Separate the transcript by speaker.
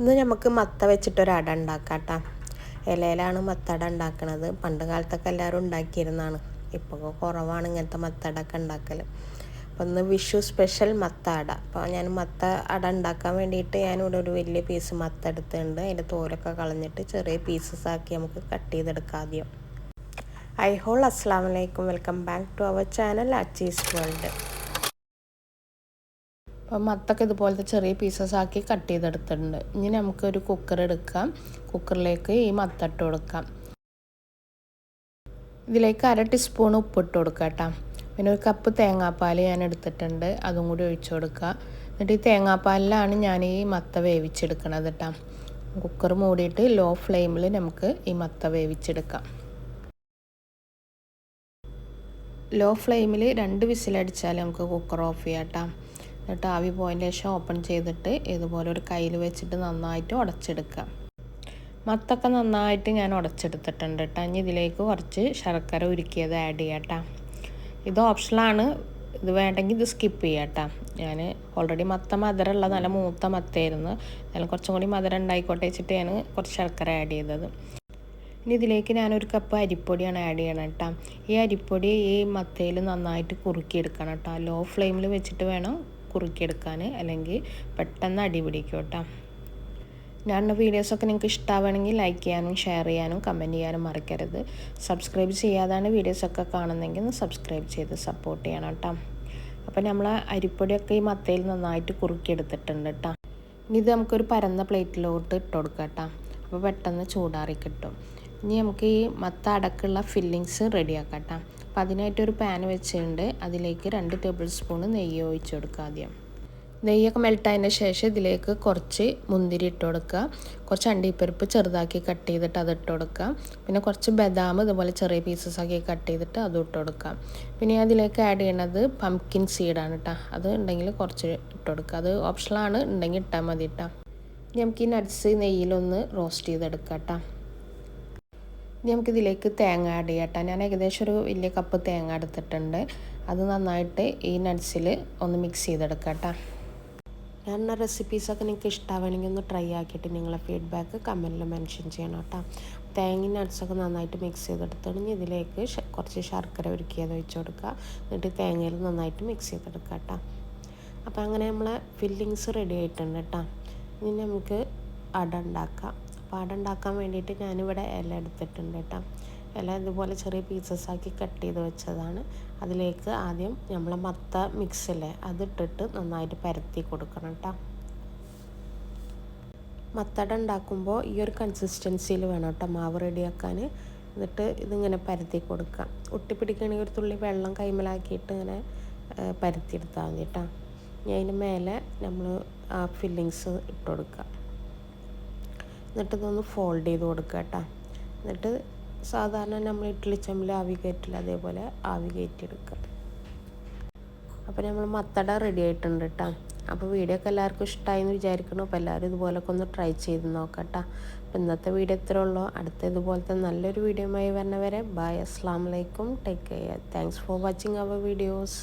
Speaker 1: ഇന്ന് നമുക്ക് മത്ത വെച്ചിട്ടൊരു അട ഉണ്ടാക്കാം കേട്ടോ ഇലയിലാണ് മത്തട ഉണ്ടാക്കണത്. പണ്ട് കാലത്തൊക്കെ എല്ലാവരും ഉണ്ടാക്കിയിരുന്നതാണ്. ഇപ്പോൾ കുറവാണ് ഇങ്ങനത്തെ മത്തടൊക്കെ ഉണ്ടാക്കൽ അപ്പോൾ ഇന്ന് വിഷു സ്പെഷ്യൽ മത്ത അട അപ്പോൾ ഞാൻ മത്ത അട ഉണ്ടാക്കാൻ വേണ്ടിയിട്ട് ഞാനിവിടെ ഒരു വലിയ പീസ് മത്ത എടുത്തിട്ടുണ്ട്. അതിന്റെ തോലൊക്കെ കളഞ്ഞിട്ട് ചെറിയ പീസസ് ആക്കി നമുക്ക് കട്ട് ചെയ്തെടുക്കാം ആദ്യം. ഐ ഹോൾ അസ്സാം വലൈക്കും welcome back to our channel അച്ചീസ് world. അപ്പോൾ മത്തൊക്കെ ഇതുപോലത്തെ ചെറിയ പീസസ് ആക്കി കട്ട് ചെയ്തെടുത്തിട്ടുണ്ട്. ഇനി നമുക്കൊരു കുക്കർ എടുക്കാം. കുക്കറിലേക്ക് ഈ മത്ത ഇട്ട് കൊടുക്കാം. ഇതിലേക്ക് അര ടീസ്പൂൺ ഉപ്പിട്ട് കൊടുക്കുക കേട്ടോ. പിന്നെ ഒരു കപ്പ് തേങ്ങാപ്പാൽ ഞാൻ എടുത്തിട്ടുണ്ട്. അതും കൂടി ഒഴിച്ചു കൊടുക്കുക എന്നിട്ട് ഈ തേങ്ങാപ്പാലിലാണ് ഞാൻ ഈ മത്ത വേവിച്ചെടുക്കണത് കേട്ടോ. കുക്കർ മൂടിയിട്ട് ലോ ഫ്ലെയിമിൽ നമുക്ക് ഈ മത്ത വേവിച്ചെടുക്കാം. ലോ ഫ്ലെയിമിൽ രണ്ട് വിസിലടിച്ചാൽ നമുക്ക് കുക്കർ ഓഫ് ചെയ്യാം കേട്ടോ. എന്നിട്ട് ആവി പോയതിന് ശേഷം ഓപ്പൺ ചെയ്തിട്ട് ഇതുപോലെ ഒരു കയ്യിൽ വെച്ചിട്ട് നന്നായിട്ട് ഉടച്ചെടുക്കുക. മത്തൊക്കെ നന്നായിട്ട് ഞാൻ ഉടച്ചെടുത്തിട്ടുണ്ട് കേട്ടോ ഇനി ഇതിലേക്ക് കുറച്ച് ശർക്കര ഉരുക്കിയത് ആഡ് ചെയ്യാം കേട്ടോ ഇത് ഓപ്ഷനാണ് ഇത് വേണ്ടെങ്കിൽ ഇത് സ്കിപ്പ് ചെയ്യാം കേട്ടോ ഞാൻ ഓൾറെഡി മത്ത മധുരമുള്ള നല്ല മൂത്ത മത്തയായിരുന്നു. എന്നാലും കുറച്ചും കൂടി മധുരം ഉണ്ടായിക്കോട്ടെ വെച്ചിട്ട് ഞാൻ കുറച്ച് ശർക്കര ആഡ് ചെയ്തത്. ഇനി ഇതിലേക്ക് ഞാനൊരു കപ്പ് അരിപ്പൊടിയാണ് ആഡ് ചെയ്യണം കേട്ടോ ഈ അരിപ്പൊടി ഈ മത്തയിൽ നന്നായിട്ട് കുറുക്കിയെടുക്കണം കേട്ടോ ലോ ഫ്ലെയിമിൽ വെച്ചിട്ട് വേണം കുറുക്കിയെടുക്കാൻ അല്ലെങ്കിൽ പെട്ടെന്ന് അടിപിടിക്കും കേട്ടോ. ഞാനുള്ള വീഡിയോസൊക്കെ നിങ്ങൾക്ക് ഇഷ്ടമാവുകയാണെങ്കിൽ ലൈക്ക് ചെയ്യാനും ഷെയർ ചെയ്യാനും കമന്റ് ചെയ്യാനും മറക്കരുത്. സബ്സ്ക്രൈബ് ചെയ്യാതാണ് വീഡിയോസൊക്കെ കാണുന്നതെങ്കിൽ ഒന്ന് സബ്സ്ക്രൈബ് ചെയ്ത് സപ്പോർട്ട് ചെയ്യണം കേട്ടോ. അപ്പോൾ നമ്മൾ അരിപ്പൊടിയൊക്കെ ഈ മത്തയിൽ നന്നായിട്ട് കുറുക്കിയെടുത്തിട്ടുണ്ട് കേട്ടോ. ഇനി ഇത് നമുക്കൊരു പരന്ന പ്ലേറ്റിലോട്ട് ഇട്ട് കൊടുക്കാം കേട്ടോ. അപ്പോൾ പെട്ടെന്ന് ചൂടാറി കിട്ടും. ഇനി നമുക്ക് ഈ മത്ത അടക്കുള്ള ഫില്ലിങ്സ് റെഡിയാക്കാം കേട്ടോ. അപ്പോൾ അതിനായിട്ട് ഒരു പാൻ വെച്ചിട്ടുണ്ട്. അതിലേക്ക് രണ്ട് ടേബിൾ സ്പൂൺ നെയ്യ് ഒഴിച്ചു കൊടുക്കുക ആദ്യം. നെയ്യൊക്കെ മെൽട്ടായതിന് ശേഷം ഇതിലേക്ക് കുറച്ച് മുന്തിരി ഇട്ട് കൊടുക്കുക. കുറച്ച് അണ്ടിപ്പരിപ്പ് ചെറുതാക്കി കട്ട് ചെയ്തിട്ട് അത് ഇട്ട് കൊടുക്കുക. പിന്നെ കുറച്ച് ബദാം ഇതുപോലെ ചെറിയ പീസസ് ആക്കി കട്ട് ചെയ്തിട്ട് അതും ഇട്ട് കൊടുക്കുക. പിന്നെ അതിലേക്ക് ആഡ് ചെയ്യണത് പംകിൻ സീഡാണ് കേട്ടോ അത് ഉണ്ടെങ്കിൽ കുറച്ച് ഇട്ട് കൊടുക്കുക. അത് ഓപ്ഷനാണ് ഉണ്ടെങ്കിൽ ഇട്ടാൽ മതി കേട്ടോ നമുക്ക് ഈ നട്ട്സ് നെയ്യിലൊന്ന് റോസ്റ്റ് ചെയ്തെടുക്കാം കേട്ടോ ഇനി നമുക്കിതിലേക്ക് തേങ്ങ ആഡ് ചെയ്യാം കേട്ടോ. ഞാൻ ഏകദേശം ഒരു വലിയ കപ്പ് തേങ്ങ എടുത്തിട്ടുണ്ട്. അത് നന്നായിട്ട് ഈ നട്ട്സിൽ ഒന്ന് മിക്സ് ചെയ്തെടുക്കാം കേട്ടോ. ഞാൻ റെസിപ്പീസൊക്കെ നിങ്ങൾക്ക് ഇഷ്ടമാവണമെങ്കിൽ ഒന്ന് ട്രൈ ആക്കിയിട്ട് നിങ്ങളെ ഫീഡ്ബാക്ക് കമന്റിൽ മെൻഷൻ ചെയ്യണം കേട്ടോ. തേങ്ങയും നട്ട്സൊക്കെ നന്നായിട്ട് മിക്സ് ചെയ്തെടുത്തിട്ടുണ്ടെങ്കിൽ ഇതിലേക്ക് കുറച്ച് ശർക്കര ഒരുക്കിയത് ഒഴിച്ച് കൊടുക്കുക. എന്നിട്ട് തേങ്ങയിൽ നന്നായിട്ട് മിക്സ് ചെയ്തെടുക്കുക കേട്ടോ. അപ്പോൾ അങ്ങനെ നമ്മളെ ഫില്ലിങ്സ് റെഡി ആയിട്ടുണ്ട് കേട്ടോ. ഇനി നമുക്ക് അട ഉണ്ടാക്കാം. അപ്പോൾ അട ഉണ്ടാക്കാൻ വേണ്ടിയിട്ട് ഞാനിവിടെ ഇല എടുത്തിട്ടുണ്ട് കേട്ടോ. ഇല ഇതുപോലെ ചെറിയ പീസസ് ആക്കി കട്ട് ചെയ്ത് വെച്ചതാണ്. അതിലേക്ക് ആദ്യം നമ്മൾ മത്ത മിക്സിലെ അതിട്ടിട്ട് നന്നായിട്ട് പരത്തി കൊടുക്കണം കേട്ടോ. മത്തട ഉണ്ടാക്കുമ്പോൾ ഈ ഒരു കൺസിസ്റ്റൻസിയിൽ വേണം കേട്ടോ മാവ് റെഡിയാക്കാൻ എന്നിട്ട് ഇതിങ്ങനെ പരത്തി കൊടുക്കുക. ഒട്ടിപ്പിടിക്കുകയാണെങ്കിൽ ഒരു തുള്ളി വെള്ളം കൈമലാക്കിയിട്ട് ഇങ്ങനെ പരത്തിയെടുത്താൽ മതി കേട്ടോ. ഇനി അതിന് മേലെ നമ്മൾ ആ ഫില്ലിങ്സ് ഇട്ട് കൊടുക്കുക. എന്നിട്ട് ഇതൊന്ന് ഫോൾഡ് ചെയ്ത് കൊടുക്കുക കേട്ടോ. എന്നിട്ട് സാധാരണ നമ്മൾ ഇഡ്ഡലി ചമ്മൽ ആവി കയറ്റില്ല അതേപോലെ ആവി കയറ്റിയെടുക്കുക. അപ്പോൾ നമ്മൾ മത്തട റെഡി ആയിട്ടുണ്ട് കേട്ടോ. അപ്പോൾ വീഡിയോ ഒക്കെ എല്ലാവർക്കും ഇഷ്ടമായി എന്ന് വിചാരിക്കണം അപ്പോൾ എല്ലാവരും ഇതുപോലൊക്കെ ഒന്ന് ട്രൈ ചെയ്ത് നോക്കട്ടോ അപ്പോൾ ഇന്നത്തെ വീഡിയോ ഇത്ര ഉള്ളൂ. അടുത്ത ഇതുപോലത്തെ നല്ലൊരു വീഡിയോയുമായി വരണവരെ ബൈ അസ്സാം വലൈക്കും take care thanks for watching our videos